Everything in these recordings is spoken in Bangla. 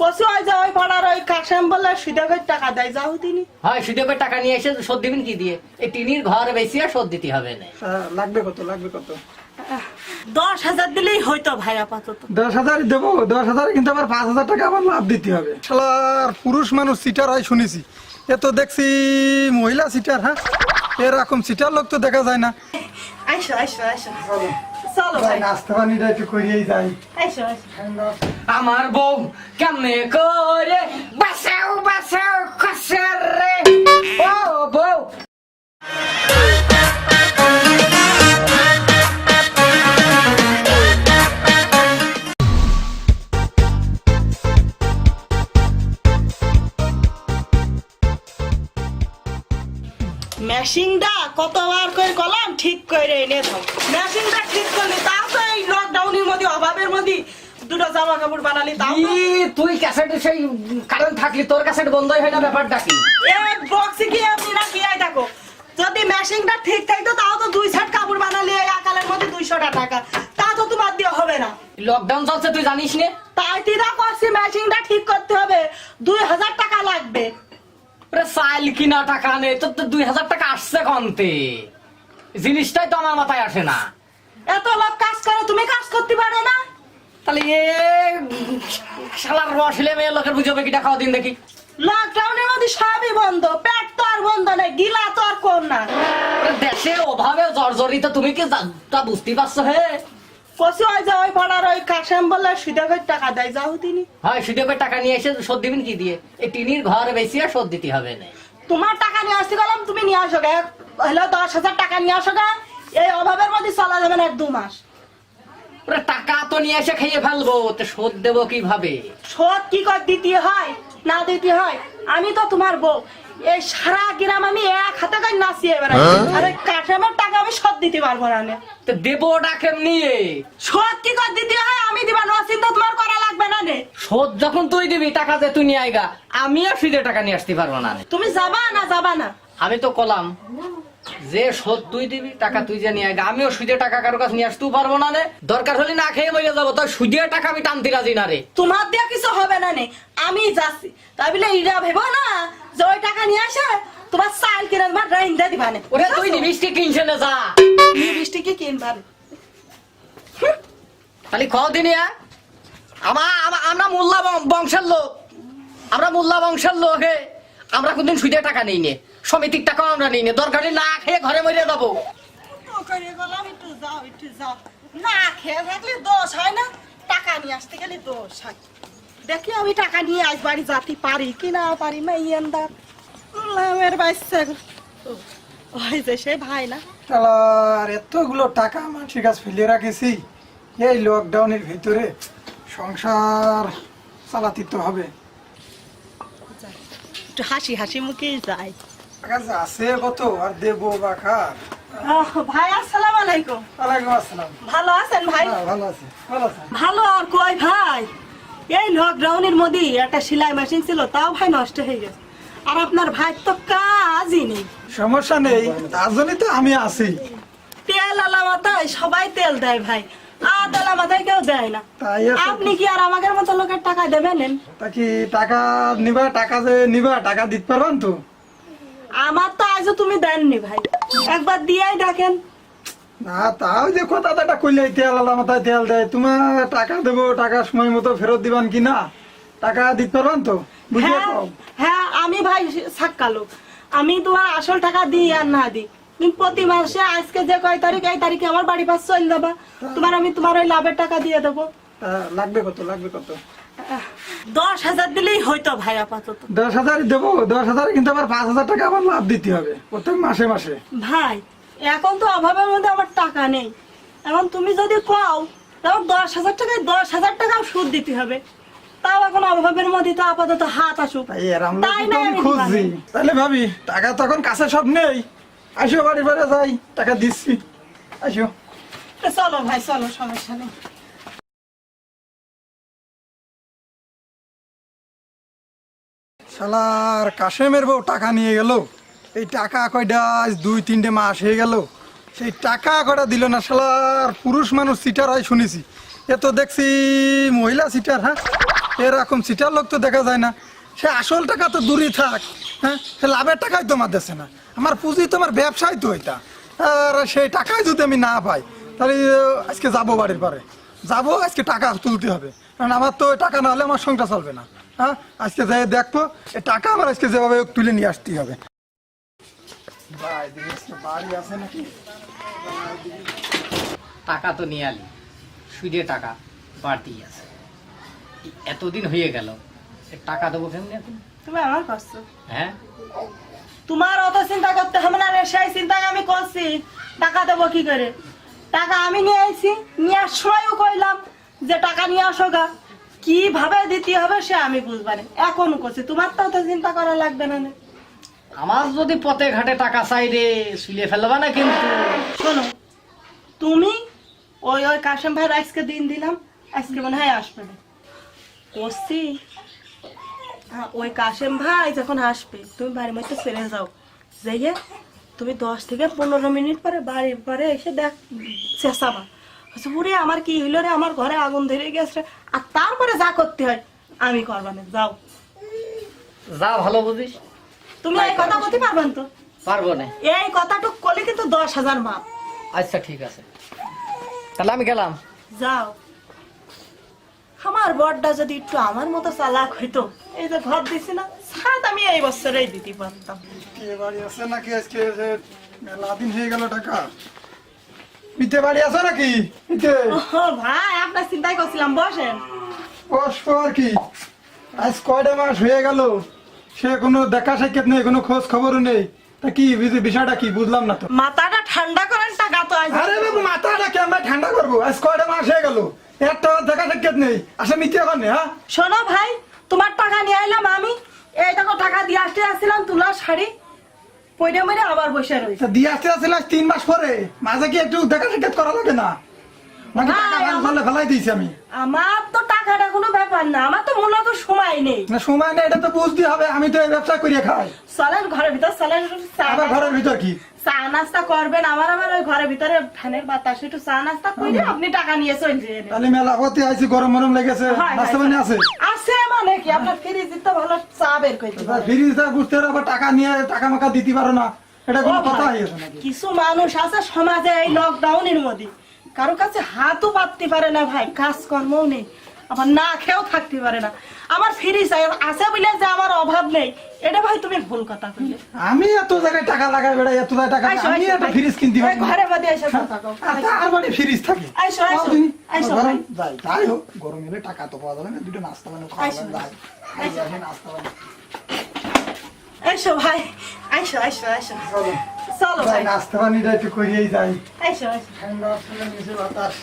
কষি ওই যে ওই পাড়ার ওই কাশেম বলে সুদে টাকা দেয় যাও তিনি। হয় সুদে টাকা নিয়ে এসে শোধ দিবেন কি দিয়ে? এই টিনির ঘর বেশি শোধ দিতে হবে না। হ্যাঁ, লাগবে কত লাগবে কত? দশ হাজার দিলেই হইতো ভাই আপাতত। দশ হাজার দেবো দশ হাজার কিন্তু আবার পাঁচ হাজার টাকা আবার লাভ দিতে হবে। শালার পুরুষ মানুষ সিটার হয় শুনেছি। এ তো দেখছি মহিলা সিটার হ্যাঁ? এরকম সিটার লোক তো দেখা যায় না। আইসো আইসো আইসো। চলো ভাই নাস্তা পানিটা একটু করিয়েই যাই। আইসো আইসো আমার বউ কেমনে করে? বাসাও বাসাও কসের রে। ও বউ। মেশিনটা কতবার করে কলাম ঠিক করে এনে দাও। মেশিনটা ঠিক করলি তাও তো এই লকডাউনের মধ্যে অভাবের মধ্যে দুটো জামা কাপড় বানালি তাও তুই ক্যাসেটে সেই কারেন্ট থাকলি তোর ক্যাসেট বন্ধই হয় না ব্যাপারটা কি? এক বক্সে কি আপনি না কি দেখো? যদি মেশিনটা ঠিক থাকতো তাও তো দুই সেট কাপড় বানালি এই আকালের মধ্যে দুইশো টাকা। তা তো তোমার দিয়ে হবে না। লকডাউন চলছে তুই জানিস নে? তাই তিরা করছি মেশিনটা ঠিক করতে হবে। দুই হাজার টাকা লাগবে। চাইল কিনা টাকা নেই তোর তো দুই হাজার টাকা আসছে কমতে জিনিসটাই তো আমার মাথায় আসে না। এত লোক কাজ করে তুমি কাজ করতে পারো না? তাহলে এ শালার রসলে মেয়ে লোকের বুঝবে কিটা খাওয়া দিন দেখি। লকডাউনের মধ্যে সবই বন্ধ পেট তো আর বন্ধ নেই গিলা তো আর কম না দেশে অভাবে জর্জরিত তুমি কি তা বুঝতে পারছ হে? যে ওই পাড়ার ওই কাশেম বলে টাকা দেয়? যাও তিনি। হয় টাকা নিয়ে এসে শোধ দিবেন কি দিয়ে? এই টিনির ঘর শোধ দিতে হবে না। তোমার টাকা নিয়ে আসতে গেলাম তুমি নিয়ে আসো গে। হলো দশ হাজার টাকা নিয়ে আসো গে। এই অভাবের মধ্যে চলা যাবে না এক দু মাস। টাকা তো নিয়ে এসে খেয়ে ফেলব তো শোধ দেবো কীভাবে? শোধ কি করে দিতে হয় না দিতে হয়? আমি তো তোমার বউ। এই সারা গ্রাম আমি এক হাতে কাজ নাচিয়ে বেড়াই আর ওই কাশেমের টাকা আমি শোধ দিতে পারব না নে। তো দেবো ডাকেম নিয়ে শোধ কি কর দিতে হয়? আমি দিবা না তো তোমার করা লাগবে না নে শোধ যখন তুই দিবি টাকা যে তুই নিয়ে আইগা আমি আর সুদে টাকা নিয়ে আসতে পারব না নে। তুমি যাবা না যাবা না। আমি তো কলাম। যে শোধ তুই দিবি টাকা তুই যে নিয়ে আইগা আমিও সুদে টাকা কারও কাছে নিয়ে আসতেও পারব না রে দরকার হলে না খেয়ে মরে যাব তো সুদে টাকা আমি টানতে রাজি না রে। তোমার দিয়ে কিছু হবে না নে আমি যাচ্ছি। তাই বলে ইরা ভেবো না যে ওই টাকা নিয়ে আসে তোমার চাল কিনে তোমার রাইন দিয়ে দিবা নে। ওরে তুই নিবিস কি কিনছে না যা। বৃষ্টি কি কিনবা? খালি কদিন আমা আমা- আমরা মোল্লা বংশের লোক। আমরা মোল্লা বংশের লোক হে। আমরা কোনদিন সুদে টাকা নেই নে। সমিতির টাকাও আমরা নেই নে। দরকার না খেয়ে ঘরে মরে যাব। একটু যাও একটু যাও। না খেয়ে থাকলে দোষ হয় না। টাকা নিয়ে আসতে গেলে দোষ হয়। দেখি আমি টাকা নিয়ে আজ বাড়ি যাতে পারি কি না পারি বাচ্চা। ওই যে সে ভাই না। শালার এতগুলো টাকা মানুষের কাছে ফেলে রাখেছি। এই লকডাউনের ভিতরে সংসার চালাতে তো হবে। একটু হাসি হাসি মুখে যায় আছে কত? আর দেবো বা খার ভাই আসসালাম আলাইকুম। ওয়ালাইকুম আসসালাম। ভালো আছেন ভাই? হ্যাঁ, ভালো আছে। ভালো আছে ভালো আর কই ভাই? এই লকডাউনের মধ্যে একটা সেলাই মেশিন ছিল তাও ভাই নষ্ট হয়ে গেছে। আর আপনার ভাই তো কাজই নেই। সমস্যা নেই তার জন্যই তো আমি আছি। তেল আলা মাথায় সবাই তেল দেয় ভাই। আদ আলা মাথায় কেউ দেয় না। আপনি কি আর আমাদের মতো লোকের টাকা দেবেন? তা কি টাকা নিবা টাকা যে নিবা টাকা দিতে পারবেন তো? আমার তো আজও তুমি দেননি ভাই। একবার দিয়েই দেখেন। না তাও যে কথাটা কইলে তেল আলা মাথায় তেল দেয়। তোমার টাকা দেবো টাকা সময় মতো ফেরত দিবান কি না? টাকা দিতে পারবেন তো? বুঝে হ্যাঁ পাও হ্যাঁ আমি ভাই সাক্কা লোক। আমি তোমার আসল টাকা দিই আর না দিই। তুমি প্রতি মাসে আজকে যে কয় তারিখ এই তারিখে আমার বাড়ি পাশ চলে দেবা তোমার আমি তোমার ওই লাভের টাকা দিয়ে দেবো। লাগবে কত লাগবে কত? দশ হাজার দিলেই হইতো ভাই আপাতত। দশ হাজার দেবো দশ হাজার কিন্তু আবার পাঁচ হাজার টাকা আবার লাভ দিতে হবে প্রত্যেক মাসে মাসে। ভাই এখন তো অভাবের মধ্যে আমার টাকা নেই। এখন তুমি যদি কও তাও দশ হাজার টাকায় দশ হাজার টাকাও সুদ দিতে হবে। তাও এখন অভাবের মধ্যে তো আপাতত হাত আসুক। তাই না খুঁজছি। তাহলে ভাবি টাকা তখন কাছে সব নেই। আসো বাড়ি বাড়ি যাই টাকা দিচ্ছি। আসো চলো ভাই চলো সমস্যা নেই। শালার কাশেমের বউ টাকা নিয়ে গেল। এই টাকা কয়টা আজ দুই, তিনটে মাস হয়ে গেল। সেই টাকা কটা দিল না শালার? পুরুষ মানুষ সিটার হয় শুনেছি। এ তো দেখছি মহিলা সিটার হ্যাঁ? এরকম সিটার লোক তো দেখা যায় না। সে আসল টাকা তো দূরই থাক হ্যাঁ? সে লাভের টাকাই তো আমার দেশে না। আমার পুঁজি তো আমার ব্যবসায় তো এটা। আর সেই টাকাই যদি আমি না পাই, তাহলে আজকে যাব বাড়ির পরে। যাব, আজকে টাকা তুলতে হবে। কারণ আমার তো টাকা না হলে আমার সংসার চলবে না। হ্যাঁ? আজকে যাই দেখব টাকা আমার আজকে যেভাবে তুলে নিয়ে আসতেই হবে। ভাই দেখি আজকে বাড়ি আছে নাকি? টাকা তো নিয়ে আলি। সুদে টাকা বাড়তি আছে। এতদিন হয়ে গেল এ টাকা দেবো কেমনি এখন? তুমি আমার করছ? হ্যাঁ? তোমার অত চিন্তা করতে হবে না রে সেই চিন্তাই আমি করছি। টাকা দেবো কি করে? টাকা আমি নিয়ে আইছি নিয়ে আসার সময়ও কইলাম যে টাকা নিয়ে আসো গা। কীভাবে দিতে হবে সে আমি বুঝবানি এখন করছি। তোমার তো অত চিন্তা করা লাগবে না। আমার যদি পথে ঘাটে টাকা চাই রে শুলে ফেলবা না কিন্তু। শোনো তুমি ওই ওই কাশেম ভাইয়ের আজকে দিন দিলাম আজকে মনে হয় আসবে না। করছি। হ্যাঁ, ওই কাশেম ভাই যখন আসবে তুমি বাড়ির মধ্যে ফিরে যাও। যাইয়ে তুমি দশ থেকে পনেরো মিনিট পরে বাড়ির পরে এসে দেখ চেঁচাবা। বলছে, ওরে আমার কি হইল রে? আমার ঘরে আগুন ধরে গেছে। আর তারপরে যা করতে হয় আমি করবা না যাও। যা ভালো বুঝিস। তুমি এই কথা বলতে পারবেন তো? পারব না। এই কথাটুক করলে কিন্তু দশ হাজার মাপ। আচ্ছা ঠিক আছে। তাহলে আমি গেলাম। যাও। আমার বড়টা যদি একটু আমার মতো চালাক হইতো এই যে ঘর দিছি না সাত আমি এই বছরেই দিতে পারতাম। কে বাড়ি আছে নাকি আজকে যে মেলা দিন হয়ে গেল টাকা পিতে বাড়ি আছে নাকি? ও ভাই আপনার চিন্তাই করছিলাম বসেন। কষ্ট আর কি। আজ কয়টা মাস হয়ে গেল সে কোনো দেখা সাক্ষাৎ নেই কোনো খোঁজ খবরও নেই। তা কি বিষয়টা কি বুঝলাম না তো। মাথাটা ঠান্ডা করেন টাকা তো আরে বাবু মাথাটা কে আমরা ঠান্ডা করব? আজ কয়টা মাস হয়ে গেল একটা দেখা সাক্ষাৎ নেই। আসে মিথ্যে নেই হ্যাঁ? শোনো ভাই তোমার টাকা নিয়ে আইলাম আমি। এই দেখো টাকা দিয়ে আসতে আসছিলাম তুলা শাড়ি। পয়ডা মেরে আবার বসে রয়েছে। দি দিয়ে আসতে আসলে তিন মাস পরে, মাঝে কি একটু দেখা সাক্ষাৎ করা লাগে না? নাকি টাকা ভাই, ফেলে ফেলে ফেলাই দিয়েছি আমি। আমার তো টাকাটা কোনো ব্যাপার না আমার তো মূলত সময় নেই। না সময় নেই এটা তো বুঝতে হবে আমি তো এই ব্যবসা করিয়ে খাই। চলেন ঘরের ভিতর চলেন চা আবার ঘরের ভিতর কি? চা নাস্তা করবেন আমার আমার ওই ঘরের ভিতরে ফ্যানের বাতাস একটু চা নাস্তা করে আপনি টাকা নিয়ে চলে যেন তাহলে মেলা ভর্তি আইছি গরম গরম লেগেছে নাস্তা পানি আছে। আছে মানে কি আপনার ফ্রিজ তো ভালো চা বের করে দিবেন। ফ্রিজটা বুঝতে আবার টাকা নিয়ে টাকা মাকা দিতে পারো না। এটা কোনো কথা ভাই, হয়েছে নাকি? কিছু মানুষ আছে সমাজে এই লকডাউনের মধ্যে। কারও কাছে হাতও পাততে পারে না ভাই কাজকর্মও নেই আবার না খেয়েও থাকতে পারে না আমার ফ্রিজ আছে বলে যে আমার অভাব নেই এটা ভাই তুমি ভুল কথা বললে আমি এত জায়গায় টাকা লাগাই বেড়াই এত জায়গায় টাকা আমি একটা ভাই। ফ্রিজ কিনতে পারি। ঘরের মধ্যে এসে কথা কও। আর মানে ফ্রিজ থাকে আইসো, আইসো, আইসো, ভাই। যাই যাই হোক গরম এলে টাকা তো পাওয়া যাবে না দুটো নাস্তা বানিয়ে খাওয়া যাবে আইসো। আইসো, নাস্তা বানিয়ে আইসো ভাই আইসো আইসো আইসো চলো ভাই। নাস্তা বানিয়ে একটু করিয়েই যাই। আইসো আইসো। ঠান্ডা আসলে নিচে বাতাস।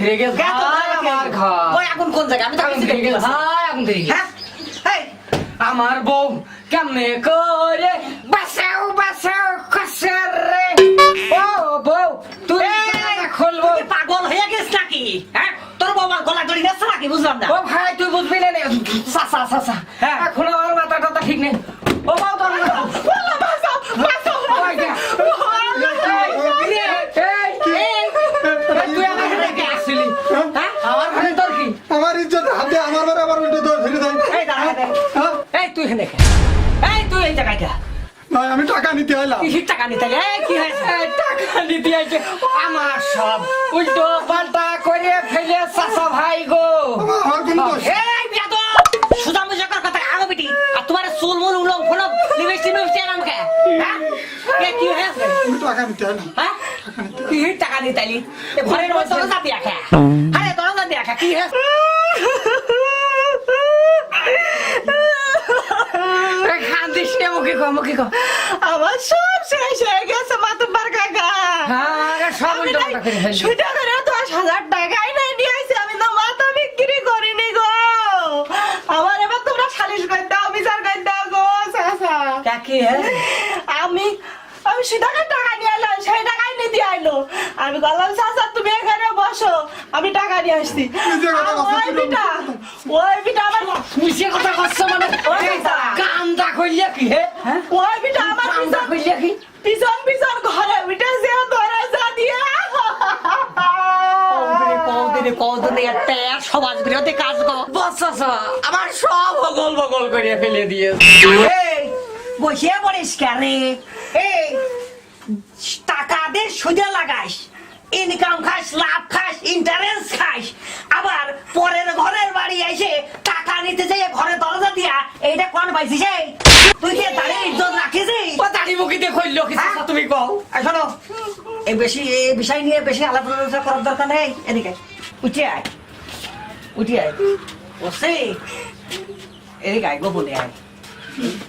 ধরে গেছে আমার ঘর। ওই আগুন কোন জায়গায়? আমি তো আগুন কিছু ধরে দেখতে গেছে পাচ্ছি না। ভাই আগুন ধরে গেছে। হ্যাঁ? আমার বউ কেমনে করে? বাসাও বাসাও কষে রে। ও বউ তুই খুলবো পাগল হয়ে গেছ নাকি? হ্যাঁ? তোর বাবা গলা ধরে গেছে নাকি? বুঝলাম না। ও ভাই তুই বুঝবি না সাসা সাসা হ্যাঁ। এখন আমার মাথা টাথা ঠিক নেই। টাকা নিতে? কি হয়েছে? টাকা নিতে আমার সব উল্টো পাল্টা করে ফেলে চাচা ভাই গো। কথা আগো বিটি। আর তোমার চুল মুল উলং ফোন লিপস্টিক লিপস্টিক এরম কে? হ্যাঁ? হয়েছে? টাকা নিতে হ্যাঁ? কি টাকা ঘরের আরে তোর কি? হয়েছে? মুখে কো মুখে কো আমার সব হয়ে গেছে মাতুব্বার কাকা আমি বিক্রি করিনি গো আমার এবার তোমরা সালিশ করে দাও বিচার আমি আমি সিধাকে টাকা নিয়ে এলাম, সেই টাকাই নিতে আইলো। বললাম, চাচা বসো আমি টাকা নিয়ে আসছি। ওই বিটা ওই বিটা আমার মিশে কথা কষ্ট মানে যা। কান্দা কইলে কি হে? হ্যাঁ? ওই বিটা আমার কান্দা কইলে কি? পিছন পিছন ঘরে উঠেছে দরজা দিয়ে। কৌদিনে কৌদিনে একটা সমাজ বিরোধী কাজ গো বস আমার সব বগল বগল করে ফেলে দিয়েছে। এই বসে পড়িস কেন এই টাকা দিয়ে সুদে লাগাইস ইনকাম খাস লাভ খাস ইন্টারেস্ট খাস। আবার পরের ঘরের বাড়ি এসে টাকা নিতে যাই ঘরে দরজা দিয়া এইটা কোন পাইছিস এই? তুই কি দাঁড়িয়ে ইজ্জত রাখিস ও দাড়ি মুখি দিয়ে কইলো কি চাচা তুমি কও। শোনো এই বেশি এই বিষয় নিয়ে বেশি আলাপ আলোচনা করার দরকার নেই। এদিকে উঠে আয়। উঠে আয়। ওসে এদিকে আয় গোপনে আয়।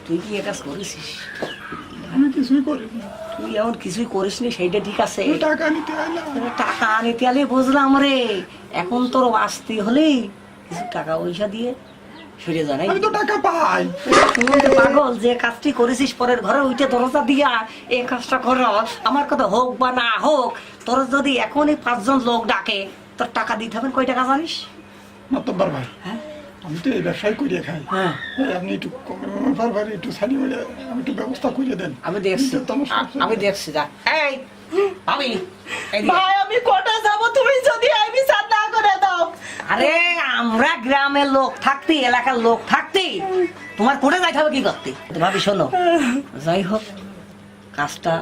তুই কি এটা করেছিস? আমি কিছুই করিনি। তুই এমন কিছুই করিসনি সেইটা ঠিক আছে। টাকা নিতে টাকা আনিতে আলে বুঝলাম রে। এখন তোর আসতে হলে কিছু টাকা পয়সা দিয়ে ফিরে জানাই আমি তো টাকা পাই। পাগল যে কাজটি করেছিস পরের ঘরে উঠে দরজা দিয়া এই কাজটা কর। আমার কথা হোক বা না হোক তোর যদি এখনই পাঁচজন লোক ডাকে তোর টাকা দিতে হবে কয় টাকা জানিস? মাতব্বার ভাই হ্যাঁ? আমি তো এই ব্যবসায় করিয়ে খাই। হ্যাঁ। আপনি একটু বারবার একটু হলে আমি একটু ব্যবস্থা করে দেন। আমি দেখছি। আমি দেখছি যা। এই আমি ভাই আমি কোটা যাব তুমি যদি এই বিচার না করে দাও। আরে আমরা গ্রামের লোক থাকতি এলাকার লোক থাকতি। তোমার কোটে যাইতে হবে কি করতে? ভাবি শোনো যাই হোক কাজটা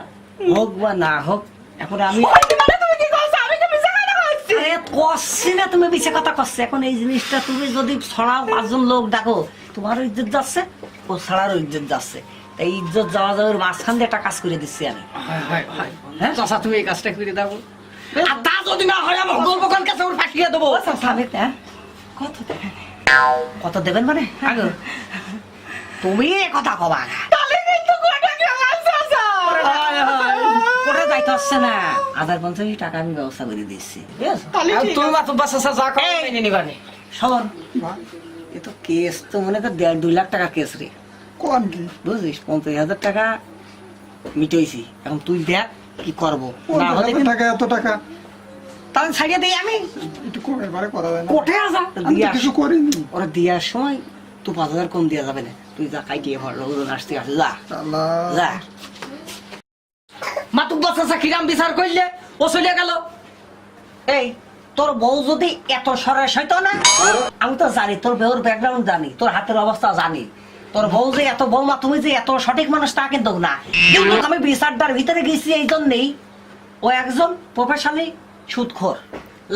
হোক বা না হোক এখন আমি মানে তুমি কি করছ আমি কি বিচার করে করছি আরে কষছি না তুমি বেশি কথা কষছে এখন এই জিনিসটা তুমি যদি ছড়াও পাঁচজন লোক ডাকো তোমারও ইজ্জত যাচ্ছে ও ছাড়ারও ইজ্জত যাচ্ছে তাই ইজ্জত যাওয়া যাওয়ার মাঝখান দিয়ে একটা কাজ করে দিচ্ছি আমি হ্যাঁ চাচা তুমি এই কাজটা করে দাও আর তা যদি না হয় আমার গল্প কোন কাছে ওর ফাঁসিয়ে দেবো হ্যাঁ? কত দেবেন কত দেবেন মানে তুমি কথা কবা না তাহলে কিন্তু কোটা যাইতে হচ্ছে না। আধার পঞ্চাশ টাকা আমি ব্যবস্থা করে দিচ্ছি তুমি মাত্র বাসা যা শোন ভাই, এ তো কেস তো মনে কর দেড় দুই লাখ টাকা কেস রে। কোন কি? বুঝলিস পঞ্চাশ হাজার টাকা মিটাইছি। এখন তুই দেখ কি করব। না হলে টাকা এত টাকা? তাহলে ছাড়িয়ে দিই আমি। একটু কমে বারে করা যায় না। কোঠে আসা। কিছু করিনি। ওরা দেওয়ার সময় তো পাঁচ হাজার কম দেওয়া যাবে না। তুই যা খাই দিয়ে ভর লোকজন আসতে আসে যা। যা। বাসা কিরাম বিচার করলে ও চলে গেল। এই, তোর বউ যদি এত সরাস হইতো না, আমি তো জানি, তোর বউর ব্যাকগ্রাউন্ড জানি, তোর হাতের অবস্থা জানি। তোর বউ যে এত তুমি যে এত সঠিক মানুষ, তা কিন্তু না। কিন্তু আমি বিচারটার ভিতরে গেছি এই জন্যেই ও একজন প্রফেশনালি সুদখোর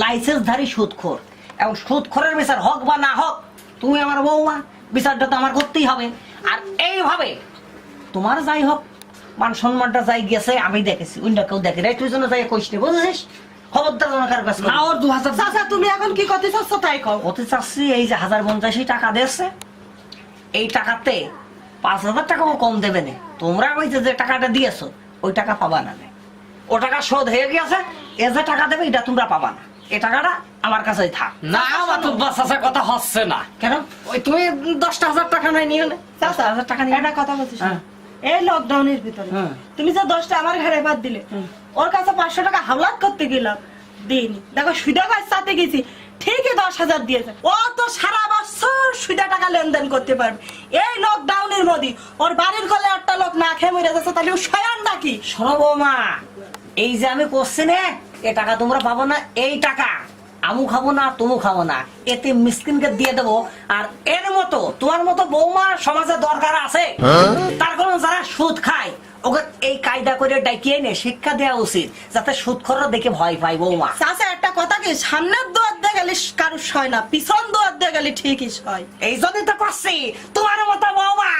লাইসেন্সধারী সুদখোর। এবং সুদখোরের বিচার হোক বা না হোক, তুমি আমার বৌমা বিচারটা তো আমার করতেই হবে। আর এইভাবে তোমার যাই হোক মান সম্মানটা যাই গেছে আমি দেখেছি। অন্য কেউ দেখে নাই। তুই জন্য যাই কইস নি বুঝেছিস? খবরদার কারও কাছে না ওর দু হাজার চাচা তুমি এখন কি করতে চাচ্ছ তাই কও। হতে চাচ্ছি এই যে হাজার পঞ্চাশি টাকা দিয়েছে। এই টাকাতে পাঁচ হাজার টাকাও কম দেবে না। তোমরা ওই যে যে টাকাটা দিয়েছ ওই টাকা পাবা না। ও টাকা শোধ হয়ে গেছে এ যে টাকা দেবে এটা তোমরা পাবা না। এই টাকাটা আমার কাছেই থাক। না মাতুক বাসা কথা হচ্ছে না। কেন? ওই তুমি দশটা হাজার টাকা নাই নিয়ে নে। চাচা হাজার টাকা নিয়ে একটা কথা বলছিস হ্যাঁ। এই লকডাউনের ভিতরে। হ্যাঁ। তুমি যে দশটা আমার ঘরে বাদ দিলে ওর কাছে পাঁচশো টাকা হাওলাত করতে গেলাম। দিইনি। দেখো সুদা গাছ সাথে গেছি ঠিকই দশ হাজার দিয়েছে। ও তো সারা বছর সুদা টাকা লেনদেন করতে পারবে। এই লকডাউনের মধ্যে ওর বাড়ির কলে একটা লোক না খেয়ে মরে যাচ্ছে তাহলে ও শয়ান নাকি? শোনো বৌমা এই যে আমি করছি নে এ টাকা তোমরা পাবো না এই টাকা। আমু খাব না তুমু খাব না। এতে মিসকিনকে দিয়ে দেবো। আর এর মতো তোমার মতো বৌমা সমাজে দরকার আছে। তার কারণ যারা সুদ খায় ওকে এই কায়দা করে ডাকিয়ে এনে শিক্ষা দেওয়া উচিত যাতে সুদ খরচ দেখে ভয় পায় বৌমা। চাচা একটা কথা কি? সামনের দোয়ার দিয়ে গেলে কারুর সয় না পিছন দোয়ার দিয়ে গেলে ঠিকই সয়। এই জন্যই তো করছি। তোমার মতো বৌমা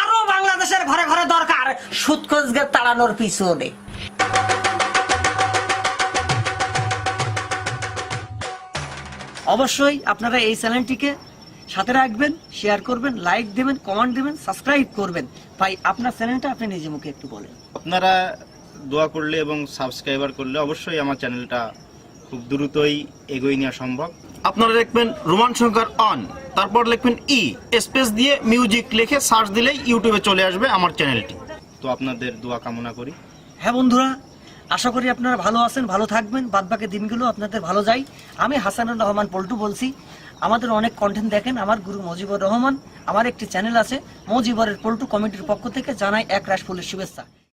আরও বাংলাদেশের ঘরে ঘরে দরকার সুদ খোঁজকে তাড়ানোর পিছনে। অবশ্যই আপনারা এই চ্যানেলটিকে সাথে রাখবেন শেয়ার করবেন লাইক দেবেন কমেন্ট দেবেন সাবস্ক্রাইব করবেন। ভাই আপনার চ্যানেলটা আপনি নিজে মুখে একটু বলেন। আপনারা দোয়া করলে এবং সাবস্ক্রাইবার করলে অবশ্যই আমার চ্যানেলটা খুব দ্রুতই এগিয়ে নেওয়া সম্ভব। আপনারা লিখবেন রোমান শঙ্কর অন তারপর লিখবেন ই স্পেস দিয়ে মিউজিক লিখে সার্চ দিলেই ইউটিউবে চলে আসবে আমার চ্যানেলটি। তো আপনাদের দোয়া কামনা করি। হ্যাঁ বন্ধুরা আশা করি আপনারা ভালো আছেন, ভালো থাকবেন। বাদবাকি দিনগুলো আপনাদের ভালো যাই। আমি হাসানুর রহমান পল্টু বলছি। আমাদের অনেক কন্টেন্ট দেখেন। আমার গুরু মজিবর রহমান। আমার একটি চ্যানেল আছে, মজিবরের পল্টু কমিটির পক্ষ থেকে জানাই এক রাশ ফুলের শুভেচ্ছা।